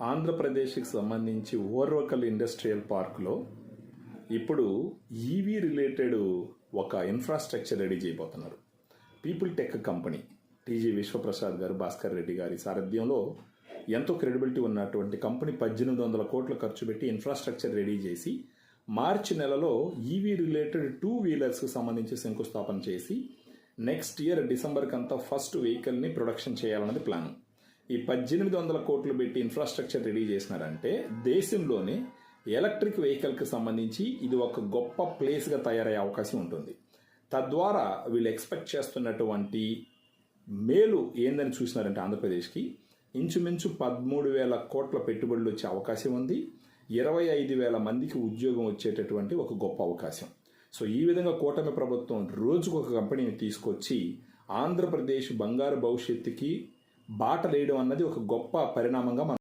ఆంధ్రప్రదేశ్కి సంబంధించి ఓర్వకల్ ఇండస్ట్రియల్ పార్క్లో ఇప్పుడు ఈవీ రిలేటెడ్ ఒక ఇన్ఫ్రాస్ట్రక్చర్ రెడీ చేయబోతున్నారు. People tech company TG Vishwaprasad garu Bhaskar Reddy గారి సారథ్యంలో ఎంతో క్రెడిబిలిటీ ఉన్నటువంటి కంపెనీ పద్దెనిమిది వందల కోట్లు ఖర్చు పెట్టి ఇన్ఫ్రాస్ట్రక్చర్ రెడీ చేసి మార్చి నెలలో ఈవీ రిలేటెడ్ టూ వీలర్స్కి సంబంధించి శంకుస్థాపన చేసి నెక్స్ట్ ఇయర్ డిసెంబర్కి అంతా ఫస్ట్ వెహికల్ని ప్రొడక్షన్ చేయాలన్నది ప్లాన్ ఈ పద్దెనిమిది వందల కోట్లు పెట్టి ఇన్ఫ్రాస్ట్రక్చర్ రెడీ చేసినారంటే దేశంలోనే ఎలక్ట్రిక్ వెహికల్కి సంబంధించి ఇది ఒక గొప్ప ప్లేస్గా తయారయ్యే అవకాశం ఉంటుంది. తద్వారా వీళ్ళు ఎక్స్పెక్ట్ చేస్తున్నటువంటి మేలు ఏందని చూసినారంటే ఆంధ్రప్రదేశ్కి. ఇంచుమించు పదమూడు వేల కోట్ల పెట్టుబడులు వచ్చే అవకాశం ఉంది. ఇరవై ఐదు వేల మందికి ఉద్యోగం వచ్చేటటువంటి ఒక గొప్ప అవకాశం. సో ఈ విధంగా కూటమి ప్రభుత్వం రోజుకు ఒక కంపెనీని తీసుకొచ్చి ఆంధ్రప్రదేశ్ బంగారు భవిష్యత్తుకి బాట వేయడం అన్నది ఒక గొప్ప పరిణామంగా మనం